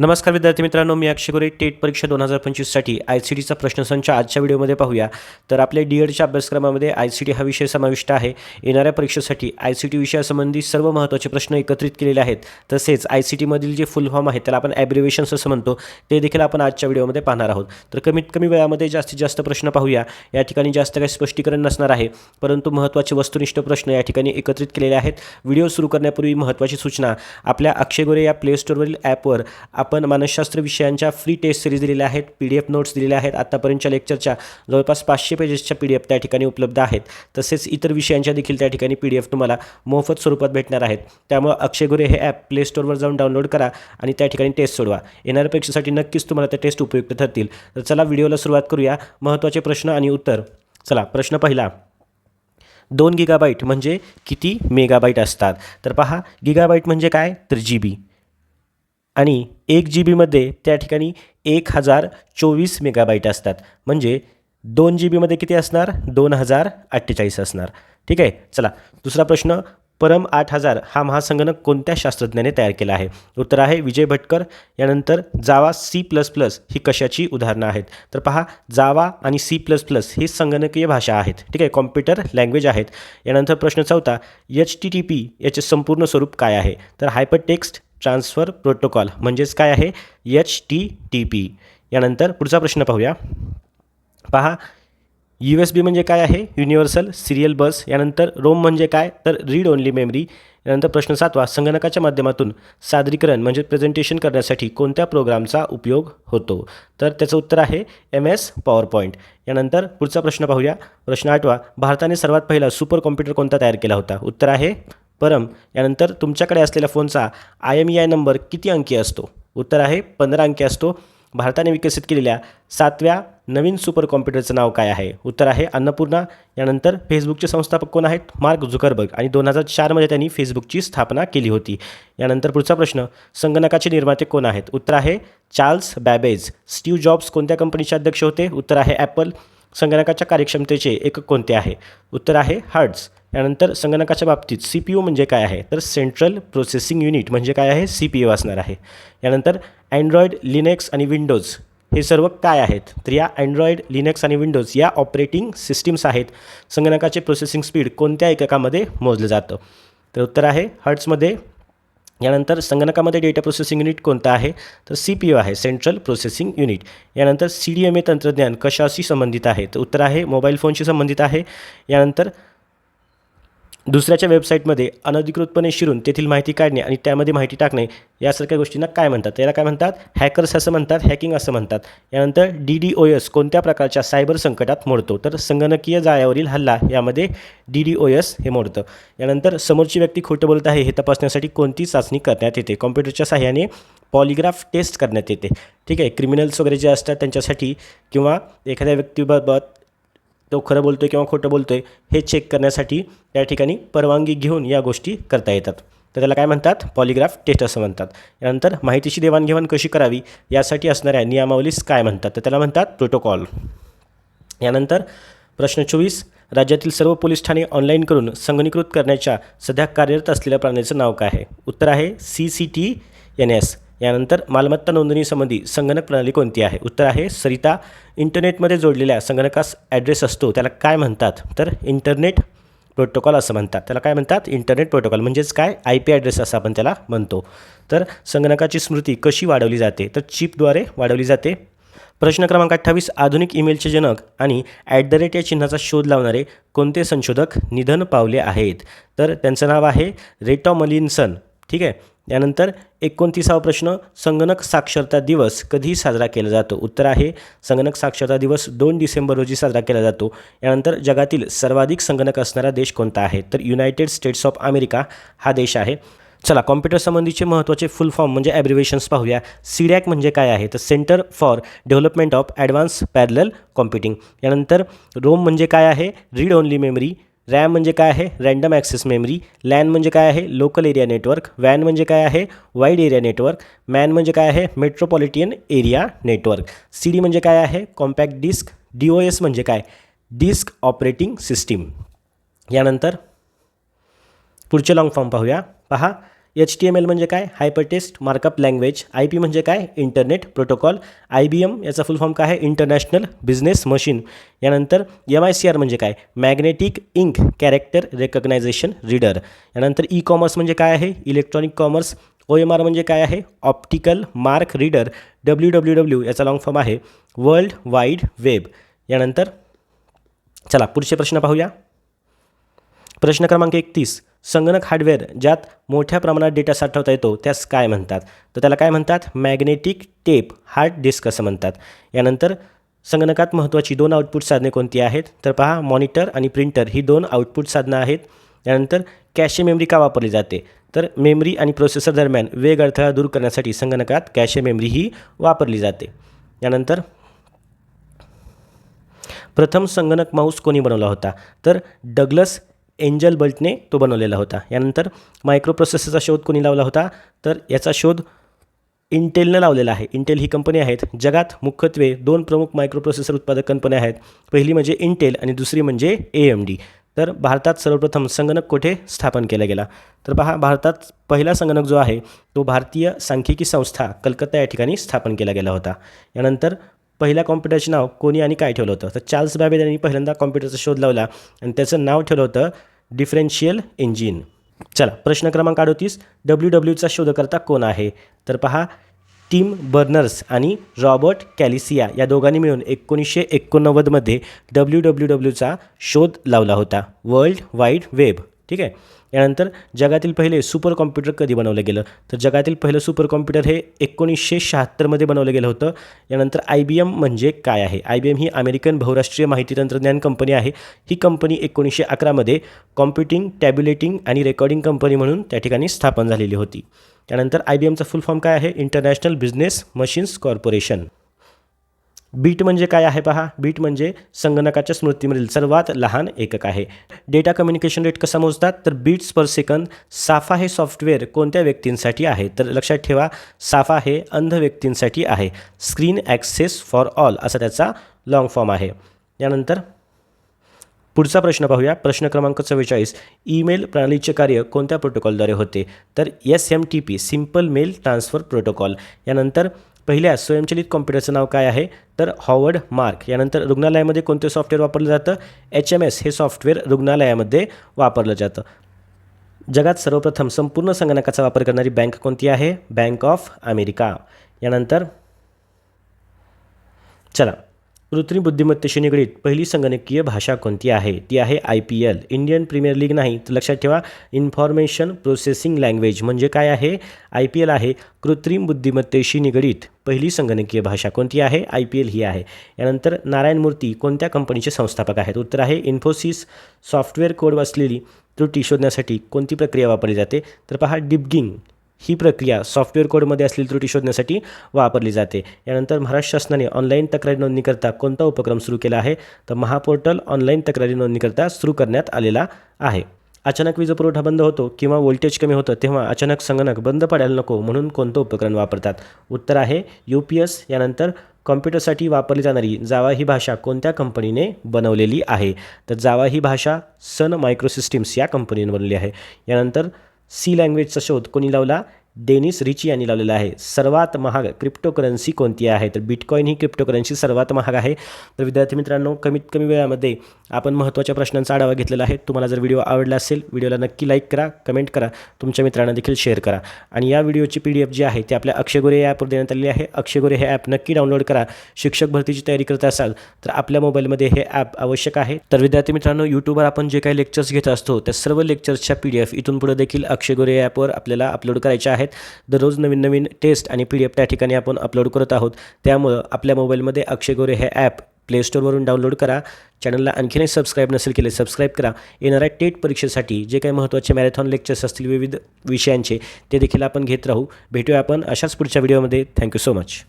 नमस्कार विद्यार्थी मित्रांनो मी अक्षय गोरे टेट परीक्षा दोन हजार पंचवीससाठी आय सी टीचा प्रश्नसंच आजच्या व्हिडिओमध्ये पाहूया. तर आपल्या डी एडच्या अभ्यासक्रमामध्ये आय सी टी हा विषय समाविष्ट आहे. येणाऱ्या परीक्षेसाठी आय सी टी विषयासंबंधी सर्व महत्त्वाचे प्रश्न एकत्रित केलेले आहेत. तसेच आय सी टीमधील जे फुल फॉर्म आहे त्याला आपण ॲब्रिवेशन्स असं म्हणतो. ते देखील आपण आजच्या व्हिडिओमध्ये पाहणार आहोत. तर कमीत कमी वेळामध्ये जास्तीत जास्त प्रश्न पाहूया. या ठिकाणी जास्त काही स्पष्टीकरण नसणार आहे. परंतु महत्त्वाचे वस्तुनिष्ठ प्रश्न या ठिकाणी एकत्रित केलेले आहेत. व्हिडिओ सुरू करण्यापूर्वी महत्त्वाची सूचना. आपल्या अक्षय गोरे या प्ले स्टोरवरील ॲपवर आपण मानसशास्त्र विषयांच्या फ्री टेस्ट सिरीज दिलेल्या आहेत पी डी एफ नोट्स दिलेल्या आहेत. आत्तापर्यंतच्या लेक्चरच्या जवळपास पाचशे पेजेसच्या पी डी एफ त्या ठिकाणी उपलब्ध आहेत. तसेच इतर विषयांच्या देखील त्या ठिकाणी पी डी एफ तुम्हाला मोफत स्वरूपात भेटणार आहेत. त्यामुळं अक्षय गुरे हे ॲप प्ले स्टोअरवर जाऊन डाउनलोड करा आणि त्या ठिकाणी टेस्ट सोडवा. येणाऱ्या परीक्षेसाठी नक्कीच तुम्हाला त्या टेस्ट उपयुक्त ठरतील. तर चला व्हिडिओला सुरुवात करूया. महत्त्वाचे प्रश्न आणि उत्तर. चला प्रश्न पहिला. दोन गिगाबाईट म्हणजे किती मेगाबाईट असतात? तर पहा गिगाबाईट म्हणजे काय? तर जी बी आणि एक जी बीमध्ये त्या ठिकाणी एक हजार चोवीस मेगाबाईट असतात. म्हणजे दोन जी बीमध्ये किती असणार? दोन हजार अठ्ठेचाळीस असणार. ठीक आहे? चला दुसरा प्रश्न. परम आठ हजार हा महासंगणक कोणत्या शास्त्रज्ञाने तयार केला आहे? उत्तर आहे विजय भटकर. यानंतर जावा सी प्लस प्लस ही कशाची उदाहरणं आहेत? तर पहा जावा आणि सी प्लस प्लस ही संगणकीय भाषा आहेत. ठीक आहे? कॉम्प्युटर लँग्वेज आहेत. यानंतर प्रश्न चौथा एच टी टी पी याचे संपूर्ण स्वरूप काय आहे? तर हायपर टेक्स्ट ट्रान्सफर प्रोटोकॉल म्हणजेच काय आहे? एच टी टी पी यानंतर पुढचा प्रश्न पाहूया. पहा यू एस बी म्हणजे काय आहे? युनिव्हर्सल सिरियल बस यानंतर रोम म्हणजे काय? तर रीड ओनली मेमरी यानंतर प्रश्न सातवा संगणकाच्या माध्यमातून सादरीकरण म्हणजे प्रेझेंटेशन करण्यासाठी कोणत्या प्रोग्रामचा उपयोग होतो? तर त्याचं उत्तर आहे एम एस पॉवर पॉईंट यानंतर पुढचा प्रश्न पाहूया. प्रश्न आठवा भारताने सर्वात पहिला सुपर कॉम्प्युटर कोणता तयार केला होता? उत्तर आहे परम यानंतर तुमच्याकडे असलेल्या फोनचा I M E I number किती अंकी असतो? उत्तर आहे पंधरा अंकी असतो. भारताने विकसित केलेल्या सातव्या नवीन सुपर कॉम्प्युटरचं नाव काय आहे? उत्तर आहे अन्नपूर्णा. यानंतर फेसबुकचे संस्थापक कोण आहेत? Mark Zuckerberg. आणि दोन हजार चारमध्ये त्यांनी फेसबुकची स्थापना केली होती. यानंतर पुढचा प्रश्न संगणकाचे निर्माते कोण आहेत? उत्तर आहे चार्ल्स बॅबेज. स्टीव्ह जॉब्स कोणत्या कंपनीचे अध्यक्ष होते? उत्तर आहे ॲपल. संगणकाच्या कार्यक्षमतेचे एकक कोणते आहे? उत्तर आहे हर्ड्स यानंतर संगणकाच्या बाबतीत सी पी यू म्हणजे काय आहे? तर सेंट्रल प्रोसेसिंग युनिट म्हणजे काय आहे? सी पी यू असणार आहे. यानंतर अँड्रॉइड लिनेक्स आणि विंडोज हे सर्व काय आहेत? तर या अँड्रॉइड लिनक्स आणि विंडोज या ऑपरेटिंग सिस्टीम्स आहेत. संगणकाचे प्रोसेसिंग स्पीड कोणत्या एककामध्ये मोजलं जातं? तर उत्तर आहे हर्ट्समध्ये यानंतर संगणकामध्ये डेटा प्रोसेसिंग युनिट कोणतं आहे? तर सी पी यू आहे सेंट्रल प्रोसेसिंग युनिट यानंतर सी डी एम ए तंत्रज्ञान कशाशी संबंधित आहे? तर उत्तर आहे मोबाईल फोनशी संबंधित आहे. यानंतर दुसऱ्याच्या वेबसाईटमध्ये अनधिकृतपणे शिरून तेथील माहिती काढणे आणि त्यामध्ये माहिती टाकणे यासारख्या गोष्टींना काय म्हणतात? याला काय म्हणतात? हॅकर्स असं म्हणतात हॅकिंग असं म्हणतात. यानंतर डी डी ओ एस कोणत्या प्रकारच्या सायबर संकटात मोडतो? तर संगणकीय जाळ्यावरील हल्ला यामध्ये डी डी ओ एस हे मोडतं. यानंतर समोरची व्यक्ती खोटं बोलत आहे हे तपासण्यासाठी कोणती चाचणी करण्यात येते? कॉम्प्युटरच्या सहाय्याने पॉलिग्राफ टेस्ट करण्यात येते. ठीक आहे क्रिमिनल्स वगैरे जे असतात त्यांच्यासाठी किंवा एखाद्या व्यक्तीबाबत तो खरं बोलतो आहे किंवा खोटं बोलतो आहे हे चेक करण्यासाठी त्या ठिकाणी परवानगी घेऊन या गोष्टी करता येतात. तर त्याला काय म्हणतात? पॉलिग्राफ टेस्ट असं म्हणतात. यानंतर माहितीची देवाणघेवाण कशी करावी? यासाठी असणाऱ्या नियमावलीस काय म्हणतात? तर त्याला म्हणतात प्रोटोकॉल यानंतर प्रश्न चोवीस. राज्यातील सर्व पोलीस ठाणे ऑनलाईन करून संगणीकृत करण्याच्या सध्या कार्यरत असलेल्या प्राण्याचं नाव काय आहे? उत्तर आहे C C T N S यानंतर मालमत्ता नोंदणीसंबंधी संगणक प्रणाली कोणती आहे? उत्तर आहे सरिता इंटरनेटमध्ये जोडलेल्या संगणकास ॲड्रेस असतो त्याला काय म्हणतात? तर इंटरनेट प्रोटोकॉल असं म्हणतात. त्याला काय म्हणतात? इंटरनेट प्रोटोकॉल म्हणजेच काय? आय पी ॲड्रेस असं आपण त्याला म्हणतो. तर संगणकाची स्मृती कशी वाढवली जाते? तर चिपद्वारे वाढवली जाते. प्रश्न क्रमांक अठ्ठावीस आधुनिक ईमेलचे जनक आणि ॲट द रेट या चिन्हाचा शोध लावणारे कोणते संशोधक निधन पावले आहेत? तर त्यांचं नाव आहे रेटॉ मलिन्सन. ठीक आहे? यानंतर एकोणतीसावा प्रश्न संगणक साक्षरता दिवस कधी साजरा केला जातो? उत्तर आहे संगणक साक्षरता दिवस दोन डिसेंबर रोजी साजरा केला जातो. यानंतर जगातील सर्वाधिक संगणक असणारा देश कोणता आहे? तर युनायटेड स्टेट्स ऑफ अमेरिका हा देश आहे. चला कॉम्प्युटर संबंधीचे महत्त्वाचे फुल फॉर्म म्हणजे ॲब्रिवेशन्स पाहूया. सीडॅक म्हणजे काय आहे? तर centre for development of advance parallel computing. यानंतर रोम म्हणजे काय आहे? Read only memory. रॅम म्हणजे काय आहे? Random access memory. लॅन म्हणजे काय आहे? Local area network. वॅन म्हणजे काय आहे? Wide area network. मॅन म्हणजे काय आहे? Metropolitan area network. C D म्हणजे काय आहे? Compact disc. D O S म्हणजे काय? Disk operating system. यानंतर पुढचे लॉंग फॉर्म पाहूया. पहा. एच टी एम एल म्हणजे काय? Hyper text markup language I P म्हणजे काय? Internet protocol I B M याचा फुल फॉर्म काय आहे? इंटरनॅशनल बिझनेस मशीन यानंतर एम आय सी आर म्हणजे काय? Magnetic ink character recognition reader यानंतर ई कॉमर्स म्हणजे काय आहे? Electronic commerce O M R म्हणजे काय आहे? Optical mark reader W W W याचा लॉंग फॉर्म आहे. वर्ल्ड वाईड वेब यानंतर चला पुढचे प्रश्न पाहूया. प्रश्न क्रमांक एकतीस. संगणक हार्डवेअर ज्यात मोठ्या प्रमाणात डेटा साठवता येतो त्यास काय म्हणतात? तर त्याला काय म्हणतात? मॅग्नेटिक टेप हार्ड डिस्क असं म्हणतात. यानंतर संगणकात महत्त्वाची दोन आउटपुट साधने कोणती आहेत? तर पहा मॉनिटर आणि प्रिंटर ही दोन आउटपुट साधनं आहेत. यानंतर कॅशे मेमरी का वापरली जाते? तर मेमरी आणि प्रोसेसर दरम्यान वेग अडथळा दूर करण्यासाठी संगणकात कॅशे मेमरी ही वापरली जाते. यानंतर प्रथम संगणक माऊस कोणी बनवला होता? तर डगलस एंजल बल्टने तो बनवलेला होता. यानंतर मायक्रोप्रोसेसरचा शोध कोणी लावला होता? तर याचा शोध इंटेलनं लावलेला आहे. इंटेल ही कंपनी आहेत. जगात मुख्यत्वे दोन प्रमुख मायक्रोप्रोसेसर उत्पादक कंपन्या आहेत. पहिली म्हणजे इंटेल आणि दुसरी म्हणजे ए एम डी. तर भारतात सर्वप्रथम संगणक कोठे स्थापन केला गेला? तर पहा भारतात पहिला संगणक जो आहे तो भारतीय सांख्यिकी संस्था कलकत्ता या ठिकाणी स्थापन केला गेला होता. यानंतर पहिल्या कॉम्प्युटरचे नाव कोणी आणि काय ठेवलं होतं? तर चार्ल्स बॅबेज यांनी पहिल्यांदा कॉम्प्युटरचा शोध लावला आणि त्याचं नाव ठेवलं होतं डिफरेन्शियल इंजिन. चला प्रश्न क्रमांक अडोतीस. डब्ल्यू डब्ल्यूचा शोधकर्ता कोण आहे? तर पहा टीम बर्नर्स आणि रॉबर्ट कॅलिसिया या दोघांनी मिळून एकोणीसशे एकोणनव्वदमध्ये डब्ल्यू डब्ल्यू डब्ल्यूचा शोध लावला होता. World wide web. ठीक आहे? यानंतर जगातील पहिले सुपर कॉम्प्युटर कधी बनवलं गेलं? तर जगातील पहिलं सुपर कॉम्प्युटर हे एकोणीसशे शहात्तरमध्ये बनवलं गेलं होतं. यानंतर आय बी एम म्हणजे काय आहे? आय बी एम ही अमेरिकन बहुराष्ट्रीय माहिती तंत्रज्ञान कंपनी आहे. ही कंपनी एकोणीसशे अकरामध्ये कॉम्प्युटिंग टॅब्युलेटिंग आणि रेकॉर्डिंग कंपनी म्हणून त्या ठिकाणी स्थापन झालेली होती. त्यानंतर आय बी एमचा फुल फॉर्म काय आहे? International business machines corporation bit म्हणजे काय आहे पहा? बीट म्हणजे संगणकाच्या स्मृतीमधील सर्वात लहान एकक आहे. डेटा कम्युनिकेशन रेट कसा मोजतात? तर बीट्स पर सेकंद. साफा हे सॉफ्टवेअर कोणत्या व्यक्तींसाठी आहे? तर लक्षात ठेवा साफा हे अंध व्यक्तींसाठी आहे. स्क्रीन ॲक्सेस फॉर ऑल असा त्याचा लाँग फॉर्म आहे. यानंतर पुढचा प्रश्न पाहूया. प्रश्न क्रमांक चव्वेचाळीस. ईमेल प्रणालीचे कार्य कोणत्या प्रोटोकॉलद्वारे होते? तर S M T P simple mail transfer protocol यानंतर पहिल्या स्वयंचलित कॉम्प्युटरचं नाव काय आहे? तर हॉवर्ड मार्क. यानंतर रुग्णालयामध्ये कोणते सॉफ्टवेअर वापरलं जातं? एच एम एस हे सॉफ्टवेअर रुग्णालयामध्ये वापरलं जातं. जगात सर्वप्रथम संपूर्ण संगणकाचा वापर करणारी बँक कोणती आहे? Bank of America. यानंतर चला. कृत्रिम बुद्धिमत्तेशी निगडीत पहिली संगणकीय भाषा कोणती आहे? ती आहे I P L Indian premier league नाही. तर लक्षात ठेवा इन्फॉर्मेशन प्रोसेसिंग लँग्वेज म्हणजे काय आहे? आय पी एल आहे कृत्रिम बुद्धिमत्तेशी निगडीत पहिली संगणकीय भाषा कोणती आहे? आय पी एल ही आहे. यानंतर नारायण मूर्ती कोणत्या कंपनीचे संस्थापक आहेत? उत्तर आहे इन्फोसिस सॉफ्टवेअर कोड असलेली त्रुटी शोधण्यासाठी कोणती प्रक्रिया वापरली जाते? तर पहा डिबगिंग ही प्रक्रिया सॉफ्टवेअर कोडमध्ये असलेली त्रुटी शोधण्यासाठी वापरली जाते. यानंतर महाराष्ट्र शासनाने ऑनलाईन तक्रारी नोंदणीकरता कोणता उपक्रम सुरू केला आहे? तर महापोर्टल ऑनलाईन तक्रारी नोंदणीकरता सुरू करण्यात आलेला आहे. अचानक वीज पुरवठा बंद होतो किंवा व्होल्टेज कमी होतं तेव्हा अचानक संगणक बंद पडायला नको म्हणून कोणतं उपकरण वापरतात? उत्तर आहे यू पी एस यानंतर कॉम्प्युटरसाठी वापरली जाणारी जावा ही भाषा कोणत्या कंपनीने बनवलेली आहे? तर जावा ही भाषा सन मायक्रोसिस्टीम्स या कंपनीने बनवली आहे. यानंतर सी लँग्वेजचा शोध कोणी लावला? डेनिस रिची यांनी लावलेला आहे. सर्वात महाग क्रिप्टोकरन्सी कोणती आहे? तर बिटकॉईन ही क्रिप्टोकरन्सी सर्वात महाग आहे. तर विद्यार्थी मित्रांनो कमीत कमी वेळामध्ये आपण महत्त्वाच्या प्रश्नांचा आढावा घेतलेला आहे. तुम्हाला जर व्हिडिओ आवडला असेल व्हिडिओला नक्की लाईक करा कमेंट करा तुमच्या मित्रांना देखील शेअर करा. आणि या व्हिडिओची पी डी एफ जी आहे ती आपल्या अक्षयगोरे या ॲपवर देण्यात आलेली आहे. अक्षयगोरे हे ॲप नक्की डाउनलोड करा. शिक्षक भरतीची तयारी करत असाल तर आपल्या मोबाईलमध्ये हे ॲप आवश्यक आहे. तर विद्यार्थी मित्रांनो यूट्यूबवर आपण जे काही लेक्चर्स घेत असतो त्या सर्व लेक्चर्सच्या पी डी एफ इथून पुढे देखील अक्षयगोरे या ॲपवर आपल्याला अपलोड करायच्या आहेत. दररोज नवीन नवीन टेस्ट आणि पी डी एफ त्या ठिकाणी आपण अपलोड करत आहोत. त्यामुळं आपल्या मोबाईलमध्ये अक्षय गोरे हे ॲप प्ले स्टोअरवरून डाउनलोड करा. चॅनलला आणखीनही सबस्क्राईब नसेल केले सबस्क्राईब करा. येणाऱ्या टेट परीक्षेसाठी जे काही महत्त्वाचे मॅरेथॉन लेक्चर्स असतील विविध विषयांचे ते देखील आपण घेत राहू. भेटूया आपण अशाच पुढच्या व्हिडिओमध्ये थँक्यू सो मच